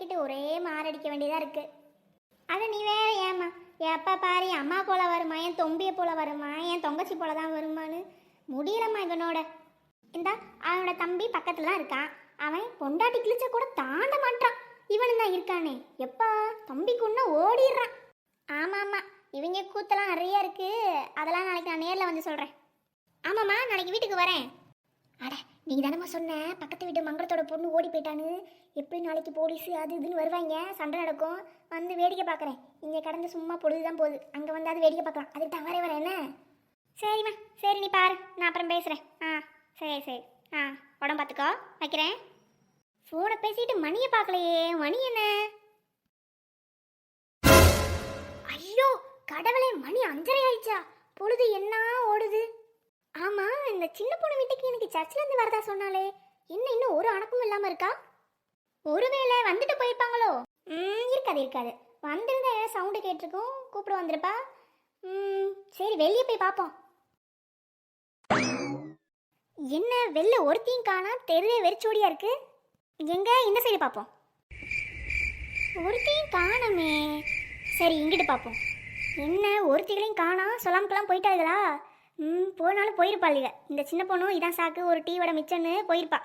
கட்டிக்கிட்டு ஒரே மாரடிக்க வேண்டியதா இருக்கு. அது நீ வேற ஏம்மா? எப்போ பாரு என் அம்மா போல வருமா என் தொம்பியை போல வருமா என் தொங்கச்சி போல தான் வருமான்னு முடியலம்மா இவனோட. இந்தா அவனோட தம்பி பக்கத்துலாம் இருக்கான். அவன் பொண்டாட்டி கிழிச்ச கூட தாண்ட மாட்டான் இவனு தான் இருக்கானே. எப்பா தம்பிக்குன்னா ஓடிடுறான். ஆமாம் ஆமாம் இவங்க கூத்தெல்லாம் நிறைய இருக்கு. அதெல்லாம் நாளைக்கு நான் நேரில் வந்து சொல்கிறேன் ஆமாம்மா நாளைக்கு வீட்டுக்கு வரேன். அட நீ தானம்மா சொன்ன. பக்கத்து வீட்டு மங்களத்தோட பொண்ணு ஓடி போயிட்டான்னு எப்படி நாளைக்கு போலீஸ் அது இதுன்னு வருவாங்க. சண்டை நடக்கும். வந்து வேடிக்கை பார்க்குறேன். இங்கே கடந்து சும்மா பொழுது தான் போகுது. அங்கே வந்து அது வேடிக்கை பார்க்கலாம். அதுக்கு தான் வரே வரேன் என்ன? சரிம்மா. சரி நீ பாரு. நான் அப்புறம் பேசுகிறேன் ஆ சரி சரி. ஆ உடம்பு பார்த்துக்கோ. வைக்கிறேன். ஃபோனை பேசிட்டு மணியை பார்க்கலையே. மணி என்ன? ஐயோ கடவுளே மணி அஞ்சரை ஆயிடுச்சா. பொழுது என்ன ஓடுது? ஆமா இந்த சின்ன பொண்ணு வீட்டுக்கு எனக்கு சர்ச்சில் இருந்து வரதா சொன்னாலே என்ன இன்னும் ஒரு அணக்கமும் இல்லாம இருக்கா? ஒருவேளை வந்துட்டு போயிருப்பாங்களோ? ம் இருக்காது இருக்காது. வந்திருந்தா ஏதாவது சவுண்டு கேட்டிருக்கும் கூப்பிட வந்திருப்பா. ம் சரி வெளியே போய் பார்ப்போம். என்ன வெளில ஒருத்தையும் காணா தெருவே வெறிச்சோடியா இருக்கு? எங்க இந்த சைடு பார்ப்போம். ஒருத்தையும் காணமே. சரி இங்கிட்டு பார்ப்போம். என்ன ஒருத்திகளையும் காணா சொல்லாமக்கெல்லாம் போயிட்டாங்களா ம் போனாலும் போயிருப்பாளுங்க இந்த சின்ன பொண்ணும் இதான் சாக்கு ஒரு டீ வடை மிச்சன்னு போயிருப்பா.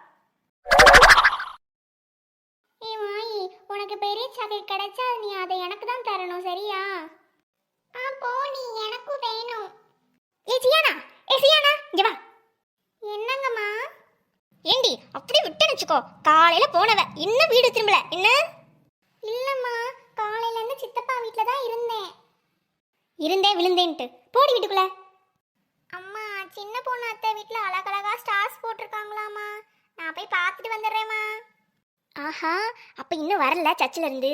ஏ மாயி உனக்கு பெரிய சாக்லேட் கிடைச்சா நீ அதை எனக்கு தான் தரணும் சரியா? ஆ போ நீ எனக்கும் வேணும். ஏ சியானா ஏ சியானா இங்க வா. என்னங்கம்மா ஏண்டி அப்படி விட்டு வச்சுக்கோ. காலையில போனவ இன்னும் வீடு திரும்பல. என்ன? இல்லம்மா காலையில இருந்து சித்தப்பா வீட்ல தான் இருந்தேன். இருந்தேன் விழுந்தேன்ட்டு. போடி வீட்டுக்குள்ள. சின்ன பொண்ணு அத்தை வீட்ல அழகழகா ஸ்டார்ஸ் போட்டிருக்காங்களாமா. நான் போய் பார்த்துட்டு வந்துடுறேம்மா. ஆஹா அப்ப இன்னும் வரல சர்ச்சில் இருந்து.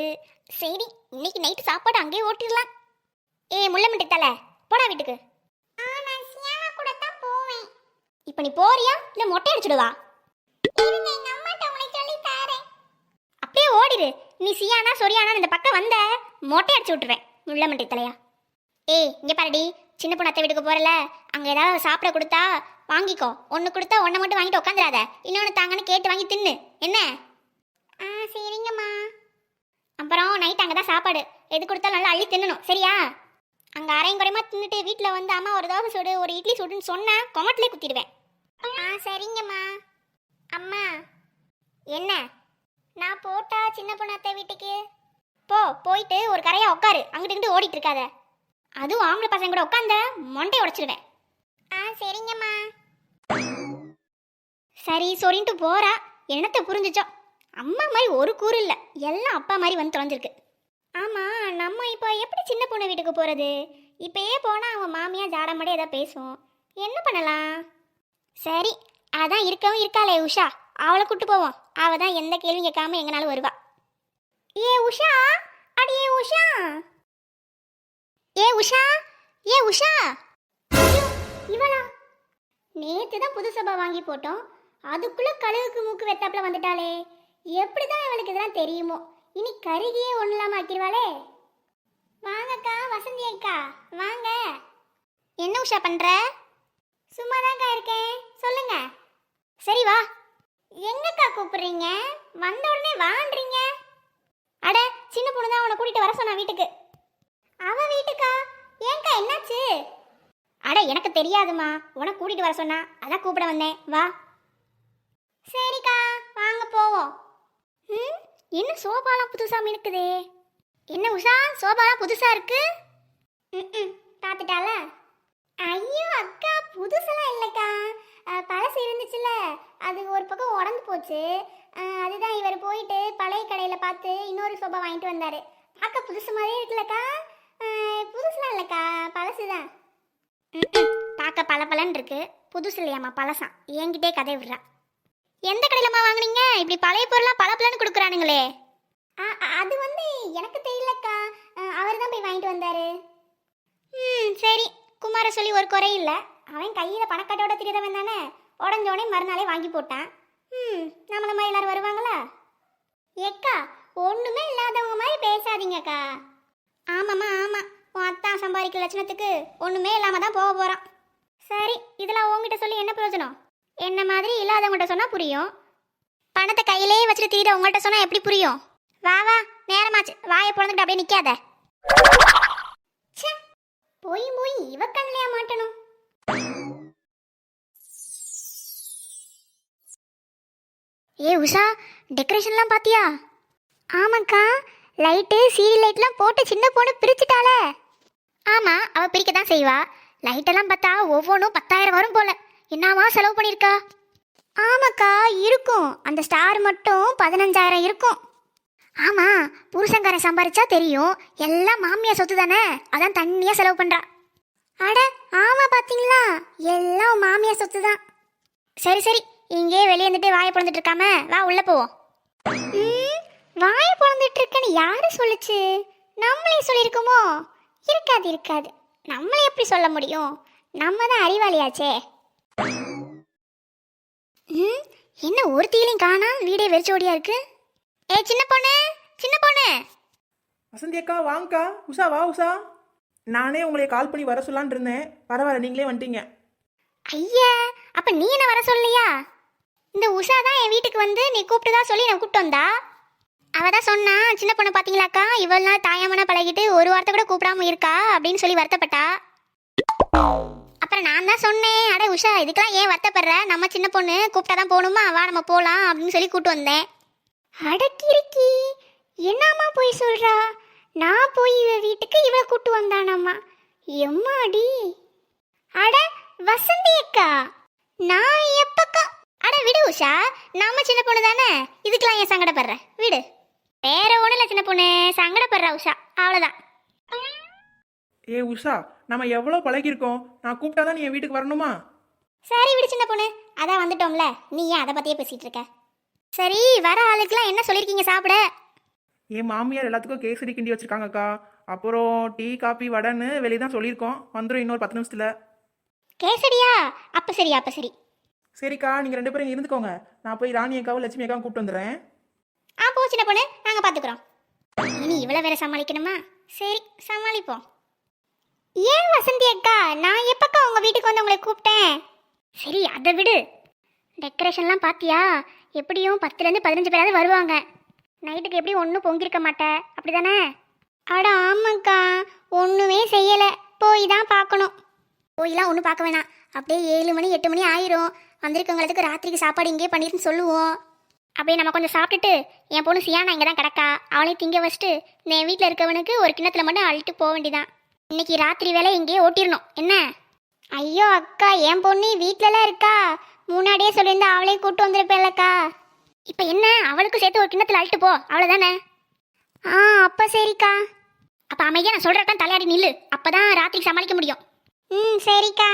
சரி இன்னைக்கு நைட்டு சாப்பாடு அங்கேயே ஓட்டிடலாம். ஏ முள்ளமிட்டு தலை போடா வீட்டுக்கு. கூட தான் போவேன். இப்போ நீ போறியா? இல்ல மொட்டை அடிச்சிடுவா அப்படியே ஓடிடு நீ சியானா சொரியானா இந்த பக்கம் வந்த மொட்டை அடிச்சு விட்டுருவேன். முள்ளமண்டை தலையா. ஏய் இங்க பாருடி சின்ன பொண்ணு அத்தை வீட்டுக்கு போறல. அங்கே ஏதாவது சாப்பிட கொடுத்தா வாங்கிக்கோ. ஒன்று கொடுத்தா ஒன்றை மட்டும் வாங்கிட்டு உட்காந்துடாத இன்னொன்று தாங்கன்னு கேட்டு வாங்கி தின்னு. என்ன? ஆ சரிங்கம்மா. அப்புறம் நைட் அங்கே தான் சாப்பாடு. எது கொடுத்தாலும் நல்லா அள்ளி தின்னணும். சரியா? அங்கே அரையும் குறையமாக தின்னுட்டு வீட்டில் வந்து அம்மா ஒரு தோசை சுடு ஒரு இட்லி சுடுன்னு சொன்னால் கொமட்டிலே குத்திடுவேன். ஆ சரிங்கம்மா. அம்மா என்ன? நான் போட்டா சின்ன பொண்ணாத்த வீட்டுக்கு? போ போயிட்டு ஒரு கரையா உட்காரு அங்கிட்டு இங்கிட்டு ஓடிட்டு இருக்காத. அதுவும் ஆம்பளை பசங்க கூட உட்காந்த மொண்டை உடைச்சிடுவேன் ஆ சரிங்கம்மா. சரி சொரின்ட்டு போறா. என்னத்த புரிஞ்சுச்சோ? அம்மா மாதிரி ஒரு கூறு இல்லை. எல்லாம் அப்பா மாதிரி வந்து தொலைஞ்சிருக்கு. ஆமா நம்ம இப்போ எப்படி சின்ன பொண்ணு வீட்டுக்கு போறது? இப்பயே போனா அவன் மாமியா ஜாடமடே ஏதாவது பேசுவோம். என்ன பண்ணலாம்? சரி அதான் இருக்கவும் இருக்காளே உஷா. அவளை கூட்டு போவோம். அவ தான் எந்த கேள்வியும் கேட்காம எங்கனாலும் வருவா. ஏ உஷா? அடியே உஷா? ஏ உஷா? ஏ உஷா? இவளா? நேத்து தான் புது சபா வாங்கி போட்டோம். அதுக்குள்ள கழுகுக்கு மூக்கு வெத்தாப்புல வந்துட்டாளே. எப்படிதான் இவளுக்கு இதெல்லாம் தெரியுமோ. இனி கருகியே ஒண்ணு இல்லாம ஆக்கிடுவாளே. வாங்கக்கா வசந்தி அக்கா. வாங்க. என்ன உஷா பண்ற? சும்மாதான்க்கா இருக்கேன். சொல்லுங்க. சரி வா. எங்கக்கா கூப்பிடுறீங்க? வந்த உடனே வான்றீங்க. அட சின்ன பொண்ணு தான் உன்னை கூட்டிட்டு வர சொன்னா வீட்டுக்கு. அவ வீட்டுக்கா? ஏங்கா என்னாச்சு? அட எனக்கு தெரியாதுமா உனக்கு கூட்டிட்டு வர சொன்னா அதான் கூப்பிட வந்தேன். வா. சரிக்கா வாங்க போவோம். ம் என்ன சோபாலாம் புதுசா இருக்குதே என்ன உஷா சோபாலாம் புதுசா இருக்கு? ம் பார்த்துட்டால? ஐயோ அக்கா புதுசெல்லாம் இல்லைக்கா. பழசு இருந்துச்சுல அது ஒரு பக்கம் உடந்து போச்சு. அதுதான் இவர் போயிட்டு பழைய கடையில் பார்த்து இன்னொரு சோபா வாங்கிட்டு வந்தாரு. பார்க்க புதுசு மாதிரியே இருக்குல்லக்கா. புதுசுலாம் இல்லைக்கா பழசு தான் பார்க்க பல இருக்கு புதுசு இல்லையாம்மா பழசாம். என்கிட்டே கதை விடுறா. எந்த கடையிலம்மா வாங்குனீங்க? இப்படி பழைய பொருளாக பல கொடுக்குறானுங்களே. அது வந்து எனக்கு தெரியலக்கா. அவர் தான் போய் வாங்கிட்டு வந்தாரு. ம் சரி. குமார சொல்லி ஒரு குறை இல்லை. அவன் கையில் பணக்கட்டோட திரியறவன் தானே. உடஞ்சோடனே மறுநாளே வாங்கி போட்டான். ம் நம்மள மாதிரி எல்லாரும் வருவாங்களா? ஏக்கா ஒன்றுமே இல்லாதவங்க மாதிரி பேசாதீங்கக்கா. ஆமாம்மா ஆமாம். உன் அத்தான் சம்பாதிக்கிற லட்சணத்துக்கு ஒன்றுமே இல்லாமல் தான் போக போகிறான் சரி இதெல்லாம் உங்ககிட்ட சொல்லி என்ன பிரயோஜனம்? என்ன மாதிரி இல்லாதவங்ககிட்ட சொன்னால் புரியும். பணத்தை கையிலேயே வச்சுட்டு தீர உங்கள்கிட்ட சொன்னா எப்படி புரியும்? வா வா நேரமாச்சு. வாயை பிறந்துட்டு அப்படியே நிக்காத. போய் போய் இவ கண்ணிலையா மாட்டணும். ஏ உஷா டெக்கரேஷன்லாம் பார்த்தியா ஆமாக்கா லைட்டு சீரியல் லைட்லாம் போட்டு சின்ன பொண்ணு பிரிச்சுட்டால பிரிக்க தான் செய்வா. லைட்டெல்லாம் பார்த்தா ஒவ்வொன்றும் பத்தாயிரம் வரும் போல. என்னவா செலவு பண்ணியிருக்கா? ஆமாக்கா இருக்கும். அந்த ஸ்டார் மட்டும் பதினஞ்சாயிரம் இருக்கும். ஆமா புருஷங்காரன் சம்பாரிச்சா தெரியும். எல்லாம் மாமியா சொத்து தானே? அதான் தண்ணியா செலவு பண்றா. அட ஆமா பாத்தீங்களா? எல்லாம் மாமியா சொத்து தான். சரி சரி. இங்கே வெளியே வந்துட்டு வாயை பிறந்துட்டு இருக்காம வா உள்ள போவோம். வாயை பிறந்துட்டு இருக்கேன்னு யாரு சொல்லுச்சு? நம்மளே சொல்லியிருக்கோமோ? இருக்காது இருக்காது. நம்மளே எப்படி சொல்ல முடியும்? நம்ம தான் அறிவாளியாச்சே. ம் என்ன ஒருத்தியிலையும் காணா வீடே வெறிச்சோடியா இருக்கு? ஏ சின்ன பொண்ணு சின்ன பொண்ணு. வசந்தி அக்கா வாங்கக்கா. உஷா வா உஷா. நானே உங்களை கால் பண்ணி வர சொல்லலான்னு இருந்தேன். பரவாயில்ல நீங்களே வந்துட்டீங்க. ஐயா அப்ப நீ என்ன வர சொல்லலையா இந்த உஷா தான் என் வீட்டுக்கு வந்து நீ கூப்பிட்டுதான் சொல்லி நான் கூப்பிட்டு வந்தா? அவ தான் சொன்னா சின்ன பொண்ணு பாத்தீங்களாக்கா? இவ்வளவு நாள் தாயாமனா பழகிட்டு ஒரு வார்த்தை கூட கூப்பிடாம இருக்கா? அப்படின்னு சொல்லி வருத்தப்பட்டா. அப்புறம் நான் தான் சொன்னேன் அட உஷா இதுக்கெல்லாம் ஏன் வருத்தப்படுற? நம்ம சின்ன பொண்ணு கூப்பிட்டா தான் போகணுமா? வா நம்ம போகலாம் அப்படின்னு சொல்லி கூப்பிட்டு வந்தேன். அடக்கிருக்கி என்னம்மா போய் சொல்றா? நான் போய் இவ வீட்டுக்கு இவ கூட்டு வந்தானம்மா. எம்மாடி? அட வசந்தி அக்கா நான் எப்பக்கா அட விடு உஷா நாம சின்ன பொண்ணு தானே இதுக்கெல்லாம் ஏன் சங்கடப்படுற? விடு. வேற ஒண்ணும் இல்ல சின்ன பொண்ணு. சங்கடப்படுற உஷா. அவ்வளவுதான். ஏ உஷா நம்ம எவ்வளோ பழகியிருக்கோம்? நான் கூப்பிட்டா தான் நீ என் வீட்டுக்கு வரணுமா? சரி விடு சின்ன பொண்ணு. அதான் வந்துட்டோம்ல. நீ ஏன் அதை பத்தியே பேசிட்டு இருக்க? சரி வர ஆளுக்கெல்லாம் என்ன சொல்லிருக்கீங்க சாப்பிட. என் மாமியார் எல்லாத்துக்கும் கேசரி கிண்டி வச்சிருக்காங்கக்கா. அப்புறம் டீ காபி வடைன்னு வெளியே தான் சொல்லியிருக்கோம். வந்துடும் இன்னொரு பத்து நிமிஷத்தில். கேசரியா? அப்ப சரி அப்ப சரி. சரிக்கா நீங்கள் ரெண்டு பேரும் இங்க இருந்துக்கோங்க. நான் போய் ராணி அக்காவும் லட்சுமி அக்காவும் கூப்பிட்டு வந்துடுறேன். ஆ சின்ன பொண்ணு நாங்கள் பார்த்துக்குறோம் இனி இவ்வளோ வேற சமாளிக்கணுமா? சரி சமாளிப்போம். ஏன் வசந்தி அக்கா? நான் எப்பக்கா உங்கள் வீட்டுக்கு வந்து உங்களை கூப்பிட்டேன்? சரி அதை விடு. டெக்கரேஷன்லாம் பார்த்தியா எப்படியும் பத்துலேருந்து பதினஞ்சு பேராவது வருவாங்க. நைட்டுக்கு எப்படி ஒன்றும் பொங்கியிருக்க மாட்டேன் அப்படி தானே அட ஆமாக்கா. ஒன்றுமே செய்யலை. போய் தான் பார்க்கணும். போயெலாம் ஒன்றும் பார்க்க வேணாம். அப்படியே ஏழு மணி எட்டு மணி ஆயிரும். வந்திருக்கவங்களுக்கு ராத்திரிக்கு சாப்பாடு இங்கேயே பண்ணிருன்னு சொல்லுவோம். அப்படியே நம்ம கொஞ்சம் சாப்பிட்டுட்டு என் பொண்ணு சியானா இங்கே தான் கிடக்கா. அவளையும் திங்க வச்சுட்டு இந்த என் வீட்டில் இருக்கவனுக்கு ஒரு கிண்ணத்தில் மட்டும் அழுட்டு போக வேண்டிதான். இன்னைக்கு ராத்திரி வேலை இங்கேயே ஓட்டிடணும். என்ன? ஐயோ அக்கா என் பொண்ணு வீட்டிலலாம் இருக்கா? முன்னாடியே சொல்லியிருந்தா அவளையும் கூப்பிட்டு வந்திருப்பேன்லக்கா. இப்போ என்ன? அவளுக்கும் சேர்த்து ஒரு கிண்ணத்தில் அழுட்டு போ. அவ்வளோதானே ஆ அப்போ சரிக்கா. அப்போ அமைதியாக நான் சொல்கிறக்கா தலையாடி நில்லு. அப்போ தான் ராத்திரி சமாளிக்க முடியும். ம் சரிக்கா.